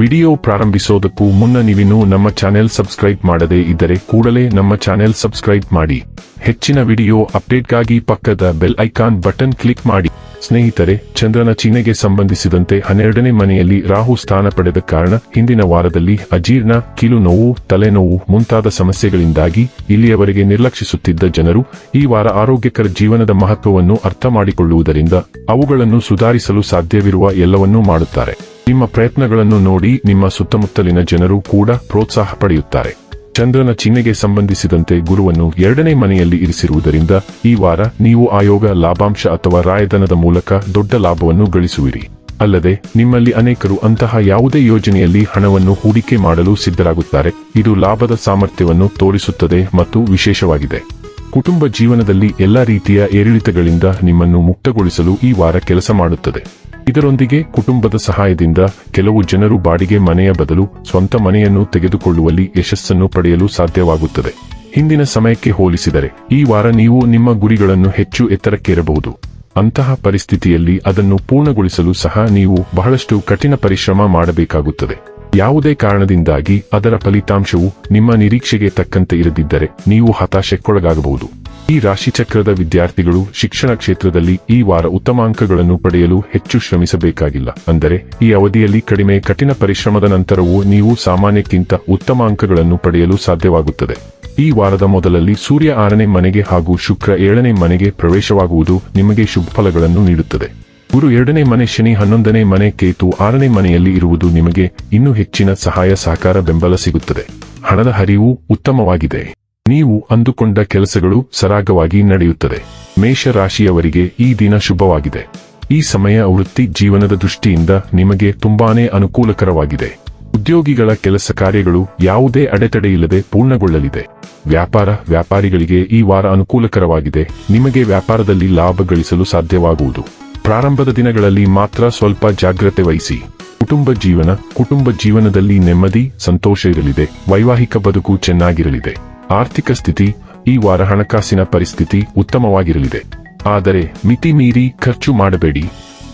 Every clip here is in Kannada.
ವಿಡಿಯೋ ಪ್ರಾರಂಭಿಸೋದಕ್ಕೂ ಮುನ್ನ ನೀವಿನ್ನೂ ನಮ್ಮ ಚಾನೆಲ್ ಸಬ್ಸ್ಕ್ರೈಬ್ ಮಾಡದೇ ಇದ್ದರೆ ಕೂಡಲೇ ನಮ್ಮ ಚಾನೆಲ್ ಸಬ್ಸ್ಕ್ರೈಬ್ ಮಾಡಿ. ಹೆಚ್ಚಿನ ವಿಡಿಯೋ ಅಪ್ಡೇಟ್ಗಾಗಿ ಪಕ್ಕದ ಬೆಲ್ ಐಕಾನ್ ಬಟನ್ ಕ್ಲಿಕ್ ಮಾಡಿ. ಸ್ನೇಹಿತರೆ, ಚಂದ್ರನ ಚಿಹ್ನೆಗೆ ಸಂಬಂಧಿಸಿದಂತೆ ಹನ್ನೆರಡನೇ ಮನೆಯಲ್ಲಿ ರಾಹು ಸ್ಥಾನ ಪಡೆದ ಕಾರಣ ಹಿಂದಿನ ವಾರದಲ್ಲಿ ಅಜೀರ್ಣ, ಕಿಲು ನೋವು, ತಲೆನೋವು ಮುಂತಾದ ಸಮಸ್ಯೆಗಳಿಂದಾಗಿ ಇಲ್ಲಿಯವರೆಗೆ ನಿರ್ಲಕ್ಷಿಸುತ್ತಿದ್ದ ಜನರು ಈ ವಾರ ಆರೋಗ್ಯಕರ ಜೀವನದ ಮಹತ್ವವನ್ನು ಅರ್ಥ ಮಾಡಿಕೊಳ್ಳುವುದರಿಂದ ಅವುಗಳನ್ನು ಸುಧಾರಿಸಲು ಸಾಧ್ಯವಿರುವ ಎಲ್ಲವನ್ನೂ ಮಾಡುತ್ತಾರೆ. ನಿಮ್ಮ ಪ್ರಯತ್ನಗಳನ್ನು ನೋಡಿ ನಿಮ್ಮ ಸುತ್ತಮುತ್ತಲಿನ ಜನರು ಕೂಡ ಪ್ರೋತ್ಸಾಹ ಪಡೆಯುತ್ತಾರೆ. ಚಂದ್ರನ ಚಿಹ್ನೆಗೆ ಸಂಬಂಧಿಸಿದಂತೆ ಗುರುವನ್ನು ಎರಡನೇ ಮನೆಯಲ್ಲಿ ಇರಿಸಿರುವುದರಿಂದ ಈ ವಾರ ನೀವು ಆಯೋಗ ಲಾಭಾಂಶ ಅಥವಾ ರಾಯಧನದ ಮೂಲಕ ದೊಡ್ಡ ಲಾಭವನ್ನು ಗಳಿಸುವಿರಿ. ಅಲ್ಲದೆ, ನಿಮ್ಮಲ್ಲಿ ಅನೇಕರು ಅಂತಹ ಯಾವುದೇ ಯೋಜನೆಯಲ್ಲಿ ಹಣವನ್ನು ಹೂಡಿಕೆ ಮಾಡಲು ಸಿದ್ಧರಾಗುತ್ತಾರೆ. ಇದು ಲಾಭದ ಸಾಮರ್ಥ್ಯವನ್ನು ತೋರಿಸುತ್ತದೆ ಮತ್ತು ವಿಶೇಷವಾಗಿದೆ. ಕುಟುಂಬ ಜೀವನದಲ್ಲಿ ಎಲ್ಲಾ ರೀತಿಯ ಏರಿಳಿತಗಳಿಂದ ನಿಮ್ಮನ್ನು ಮುಕ್ತಗೊಳಿಸಲು ಈ ವಾರ ಕೆಲಸ ಮಾಡುತ್ತದೆ. ಇದರೊಂದಿಗೆ ಕುಟುಂಬದ ಸಹಾಯದಿಂದ ಕೆಲವು ಜನರು ಬಾಡಿಗೆ ಮನೆಯ ಬದಲು ಸ್ವಂತ ಮನೆಯನ್ನು ತೆಗೆದುಕೊಳ್ಳುವಲ್ಲಿ ಯಶಸ್ಸನ್ನು ಪಡೆಯಲು ಸಾಧ್ಯವಾಗುತ್ತದೆ. ಹಿಂದಿನ ಸಮಯಕ್ಕೆ ಹೋಲಿಸಿದರೆ, ಈ ವಾರ ನೀವು ನಿಮ್ಮ ಗುರಿಗಳನ್ನು ಹೆಚ್ಚು ಎತ್ತರಕ್ಕೇರಬಹುದು. ಅಂತಹ ಪರಿಸ್ಥಿತಿಯಲ್ಲಿ ಅದನ್ನು ಪೂರ್ಣಗೊಳಿಸಲು ಸಹ ನೀವು ಬಹಳಷ್ಟು ಕಠಿಣ ಪರಿಶ್ರಮ ಮಾಡಬೇಕಾಗುತ್ತದೆ. ಯಾವುದೇ ಕಾರಣದಿಂದಾಗಿ ಅದರ ಫಲಿತಾಂಶವು ನಿಮ್ಮ ನಿರೀಕ್ಷೆಗೆ ತಕ್ಕಂತೆ ಇರದಿದ್ದರೆ ನೀವು ಹತಾಶೆಕ್ಕೊಳಗಾಗಬಹುದು ಈ ರಾಶಿಚಕ್ರದ ವಿದ್ಯಾರ್ಥಿಗಳು ಶಿಕ್ಷಣ ಕ್ಷೇತ್ರದಲ್ಲಿ ಈ ವಾರ ಉತ್ತಮ ಅಂಕಗಳನ್ನು ಪಡೆಯಲು ಹೆಚ್ಚು ಶ್ರಮಿಸಬೇಕಾಗಿಲ್ಲ. ಅಂದರೆ, ಈ ಅವಧಿಯಲ್ಲಿ ಕಡಿಮೆ ಕಠಿಣ ಪರಿಶ್ರಮದ ನಂತರವೂ ನೀವು ಸಾಮಾನ್ಯಕ್ಕಿಂತ ಉತ್ತಮ ಅಂಕಗಳನ್ನು ಪಡೆಯಲು ಸಾಧ್ಯವಾಗುತ್ತದೆ. ಈ ವಾರದ ಮೊದಲಲ್ಲಿ ಸೂರ್ಯ ಆರನೇ ಮನೆಗೆ ಹಾಗೂ ಶುಕ್ರ ಏಳನೇ ಮನೆಗೆ ಪ್ರವೇಶವಾಗುವುದು ನಿಮಗೆ ಶುಭ ಫಲಗಳನ್ನು ನೀಡುತ್ತದೆ. ಗುರು ಎರಡನೇ ಮನೆ ಶನಿ ಹನ್ನೊಂದನೇ ಮನೆ ಕೇತು ಆರನೇ ಮನೆಯಲ್ಲಿ ಇರುವುದು ನಿಮಗೆ ಇನ್ನೂ ಹೆಚ್ಚಿನ ಸಹಾಯ ಸಹಕಾರ ಬೆಂಬಲ ಸಿಗುತ್ತದೆ. ಹಣದ ಹರಿವು ಉತ್ತಮವಾಗಿದೆ. ನೀವು ಅಂದುಕೊಂಡ ಕೆಲಸಗಳು ಸರಾಗವಾಗಿ ನಡೆಯುತ್ತದೆ. ಮೇಷ ರಾಶಿಯವರಿಗೆ ಈ ದಿನ ಶುಭವಾಗಿದೆ. ಈ ಸಮಯ ವೃತ್ತಿ ಜೀವನದ ದೃಷ್ಟಿಯಿಂದ ನಿಮಗೆ ತುಂಬಾನೇ ಅನುಕೂಲಕರವಾಗಿದೆ. ಉದ್ಯೋಗಿಗಳ ಕೆಲಸ ಕಾರ್ಯಗಳು ಯಾವುದೇ ಅಡೆತಡೆಯಿಲ್ಲದೆ ಪೂರ್ಣಗೊಳ್ಳಲಿದೆ. ವ್ಯಾಪಾರ ವ್ಯಾಪಾರಿಗಳಿಗೆ ಈ ವಾರ ಅನುಕೂಲಕರವಾಗಿದೆ. ನಿಮಗೆ ವ್ಯಾಪಾರದಲ್ಲಿ ಲಾಭ ಗಳಿಸಲು ಸಾಧ್ಯವಾಗುವುದು. ಪ್ರಾರಂಭದ ದಿನಗಳಲ್ಲಿ ಮಾತ್ರ ಸ್ವಲ್ಪ ಜಾಗ್ರತೆ ವಹಿಸಿ. ಕುಟುಂಬ ಜೀವನ ಕುಟುಂಬ ಜೀವನದಲ್ಲಿ ನೆಮ್ಮದಿ, ಸಂತೋಷ ಇರಲಿದೆ. ವೈವಾಹಿಕ ಬದುಕು ಚೆನ್ನಾಗಿರಲಿದೆ. ಆರ್ಥಿಕ ಸ್ಥಿತಿ ಈ ವಾರ ಹಣಕಾಸಿನ ಪರಿಸ್ಥಿತಿ ಉತ್ತಮವಾಗಿರಲಿದೆ. ಆದರೆ ಮಿತಿ ಮೀರಿ ಖರ್ಚು ಮಾಡಬೇಡಿ.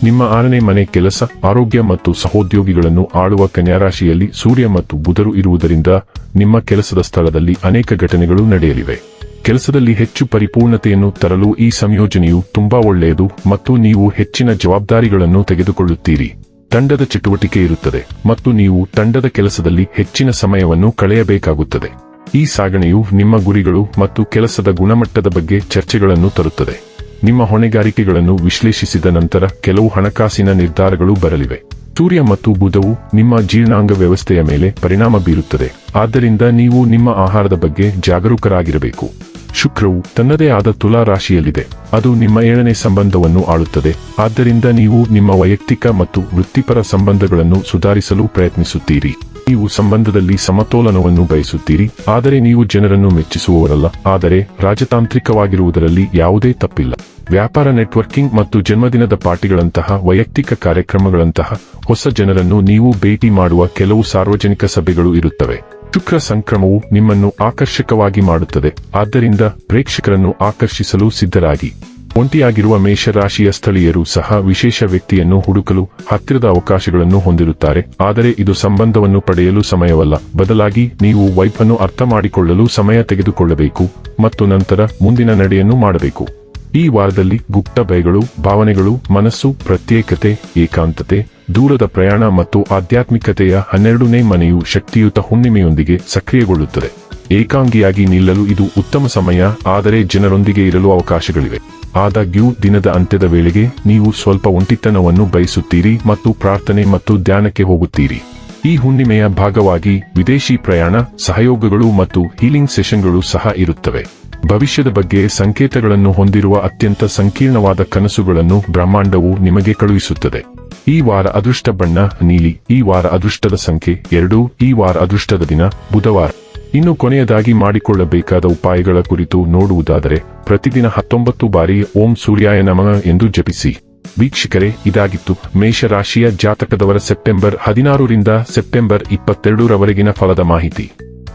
ನಿಮ್ಮ ಆರನೇ ಮನೆ ಕೆಲಸ, ಆರೋಗ್ಯ ಮತ್ತು ಸಹೋದ್ಯೋಗಿಗಳನ್ನು ಆಳುವ ಕನ್ಯಾರಾಶಿಯಲ್ಲಿ ಸೂರ್ಯ ಮತ್ತು ಬುಧರು ಇರುವುದರಿಂದ ನಿಮ್ಮ ಕೆಲಸದ ಸ್ಥಳದಲ್ಲಿ ಅನೇಕ ಘಟನೆಗಳು ನಡೆಯಲಿವೆ. ಕೆಲಸದಲ್ಲಿ ಹೆಚ್ಚು ಪರಿಪೂರ್ಣತೆಯನ್ನು ತರಲು ಈ ಸಂಯೋಜನೆಯು ತುಂಬಾ ಒಳ್ಳೆಯದು ಮತ್ತು ನೀವು ಹೆಚ್ಚಿನ ಜವಾಬ್ದಾರಿಗಳನ್ನು ತೆಗೆದುಕೊಳ್ಳುತ್ತೀರಿ. ತಂಡದ ಚಟುವಟಿಕೆ ಇರುತ್ತದೆ ಮತ್ತು ನೀವು ತಂಡದ ಕೆಲಸದಲ್ಲಿ ಹೆಚ್ಚಿನ ಸಮಯವನ್ನು ಕಳೆಯಬೇಕಾಗುತ್ತದೆ. ಈ ಸಾಗಣೆಯು ನಿಮ್ಮ ಗುರಿಗಳು ಮತ್ತು ಕೆಲಸದ ಗುಣಮಟ್ಟದ ಬಗ್ಗೆ ಚರ್ಚೆಗಳನ್ನು ತರುತ್ತದೆ. ನಿಮ್ಮ ಹೊಣೆಗಾರಿಕೆಗಳನ್ನು ವಿಶ್ಲೇಷಿಸಿದ ನಂತರ ಕೆಲವು ಹಣಕಾಸಿನ ನಿರ್ಧಾರಗಳು ಬರಲಿವೆ. ಸೂರ್ಯ ಮತ್ತು ಬುಧವು ನಿಮ್ಮ ಜೀರ್ಣಾಂಗ ವ್ಯವಸ್ಥೆಯ ಮೇಲೆ ಪರಿಣಾಮ ಬೀರುತ್ತದೆ. ಆದ್ದರಿಂದ ನೀವು ನಿಮ್ಮ ಆಹಾರದ ಬಗ್ಗೆ ಜಾಗರೂಕರಾಗಿರಬೇಕು. ಶುಕ್ರವು ತನ್ನದೇ ಆದ ತುಲಾ ರಾಶಿಯಲ್ಲಿದೆ. ಅದು ನಿಮ್ಮ ಏಳನೇ ಸಂಬಂಧವನ್ನು ಆಳುತ್ತದೆ. ಆದ್ದರಿಂದ ನೀವು ನಿಮ್ಮ ವೈಯಕ್ತಿಕ ಮತ್ತು ವೃತ್ತಿಪರ ಸಂಬಂಧಗಳನ್ನು ಸುಧಾರಿಸಲು ಪ್ರಯತ್ನಿಸುತ್ತೀರಿ. ನೀವು ಸಂಬಂಧದಲ್ಲಿ ಸಮತೋಲನವನ್ನು ಬಯಸುತ್ತೀರಿ, ಆದರೆ ನೀವು ಜನರನ್ನು ಮೆಚ್ಚಿಸುವವರಲ್ಲ, ಆದರೆ ರಾಜತಾಂತ್ರಿಕವಾಗಿರುವುದರಲ್ಲಿ ಯಾವುದೇ ತಪ್ಪಿಲ್ಲ. ವ್ಯಾಪಾರ ನೆಟ್ವರ್ಕಿಂಗ್ ಮತ್ತು ಜನ್ಮದಿನದ ಪಾರ್ಟಿಗಳಂತಹ ವೈಯಕ್ತಿಕ ಕಾರ್ಯಕ್ರಮಗಳಂತಹ ಹೊಸ ಜನರನ್ನು ನೀವು ಭೇಟಿ ಮಾಡುವ ಕೆಲವು ಸಾರ್ವಜನಿಕ ಸಭೆಗಳು ಇರುತ್ತವೆ. ಶುಕ್ರ ಸಂಕ್ರಮವು ನಿಮ್ಮನ್ನು ಆಕರ್ಷಕವಾಗಿ ಮಾಡುತ್ತದೆ, ಆದ್ದರಿಂದ ಪ್ರೇಕ್ಷಕರನ್ನು ಆಕರ್ಷಿಸಲು ಸಿದ್ಧರಾಗಿ. ಒಂಟಿಯಾಗಿರುವ ಮೇಷರಾಶಿಯ ಸ್ಥಳೀಯರು ಸಹ ವಿಶೇಷ ವ್ಯಕ್ತಿಯನ್ನು ಹುಡುಕಲು ಹತ್ತಿರದ ಅವಕಾಶಗಳನ್ನು ಹೊಂದಿರುತ್ತಾರೆ. ಆದರೆ ಇದು ಸಂಬಂಧವನ್ನು ಪಡೆಯಲು ಸಮಯವಲ್ಲ. ಬದಲಾಗಿ ನೀವು ವೈಫನ್ನು ಅರ್ಥ ಮಾಡಿಕೊಳ್ಳಲು ಸಮಯ ತೆಗೆದುಕೊಳ್ಳಬೇಕು ಮತ್ತು ನಂತರ ಮುಂದಿನ ನಡೆಯನ್ನು ಮಾಡಬೇಕು. ಈ ವಾರದಲ್ಲಿ ಗುಪ್ತ ಭಯಗಳು, ಭಾವನೆಗಳು, ಮನಸ್ಸು, ಪ್ರತ್ಯೇಕತೆ, ಏಕಾಂತತೆ, ದೂರದ ಪ್ರಯಾಣ ಮತ್ತು ಆಧ್ಯಾತ್ಮಿಕತೆಯ ಹನ್ನೆರಡನೇ ಮನೆಯು ಶಕ್ತಿಯುತ ಹುಣ್ಣಿಮೆಯೊಂದಿಗೆ ಸಕ್ರಿಯಗೊಳ್ಳುತ್ತದೆ. ಏಕಾಂಗಿಯಾಗಿ ನಿಲ್ಲಲು ಇದು ಉತ್ತಮ ಸಮಯ, ಆದರೆ ಜನರೊಂದಿಗೆ ಇರಲು ಅವಕಾಶಗಳಿವೆ. ಆದಾಗ್ಯೂ, ದಿನದ ಅಂತ್ಯದ ವೇಳೆಗೆ ನೀವು ಸ್ವಲ್ಪ ಒಂಟಿತನವನ್ನು ಬಯಸುತ್ತೀರಿ ಮತ್ತು ಪ್ರಾರ್ಥನೆ ಮತ್ತು ಧ್ಯಾನಕ್ಕೆ ಹೋಗುತ್ತೀರಿ. ಈ ಹುಣ್ಣಿಮೆಯ ಭಾಗವಾಗಿ ವಿದೇಶಿ ಪ್ರಯಾಣ, ಸಹಯೋಗಗಳು ಮತ್ತು ಹೀಲಿಂಗ್ ಸೆಷನ್ಗಳು ಸಹ ಇರುತ್ತವೆ. ಭವಿಷ್ಯದ ಬಗ್ಗೆ ಸಂಕೇತಗಳನ್ನು ಹೊಂದಿರುವ ಅತ್ಯಂತ ಸಂಕೀರ್ಣವಾದ ಕನಸುಗಳನ್ನು ಬ್ರಹ್ಮಾಂಡವು ನಿಮಗೆ ಕಳುಹಿಸುತ್ತದೆ. ಈ ವಾರ ಅದೃಷ್ಟ ಬಣ್ಣ, ನೀಲಿ, ಈ ವಾರ ಅದೃಷ್ಟದ ಸಂಖ್ಯೆ ಎರಡು, ಈ ವಾರ ಅದೃಷ್ಟದ ದಿನ, ಬುಧವಾರ. ಇನ್ನು ಕೊನೆಯದಾಗಿ ಮಾಡಿಕೊಳ್ಳಬೇಕಾದ ಉಪಾಯಗಳ ಕುರಿತು ನೋಡುವುದಾದರೆ, ಪ್ರತಿದಿನ ಹತ್ತೊಂಬತ್ತು ಬಾರಿ ಓಂ ಸೂರ್ಯಾಯ ನಮಃ ಎಂದು ಜಪಿಸಿ. ವೀಕ್ಷಕರೇ, ಇದಾಗಿತ್ತು ಮೇಷರಾಶಿಯ ಜಾತಕದವರ ಸೆಪ್ಟೆಂಬರ್ ಹದಿನಾರರಿಂದ ಸೆಪ್ಟೆಂಬರ್ ಇಪ್ಪತ್ತೆರಡರವರೆಗಿನ ಫಲದ ಮಾಹಿತಿ.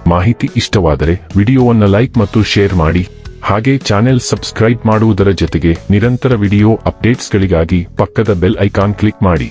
ಮಾಹಿತಿ ಇಷ್ಟವಾದರೆ ವಿಡಿಯೋವನ್ನು ಲೈಕ್ ಮತ್ತು ಶೇರ್ ಮಾಡಿ. ಹಾಗೆ ಚಾನೆಲ್ ಸಬ್ಸ್ಕ್ರೈಬ್ ಮಾಡುವುದರ ಜೊತೆಗೆ ನಿರಂತರ ವಿಡಿಯೋ ಅಪ್ಡೇಟ್ಸ್ಗಳಿಗಾಗಿ ಪಕ್ಕದ ಬೆಲ್ ಐಕಾನ್ ಕ್ಲಿಕ್ ಮಾಡಿ.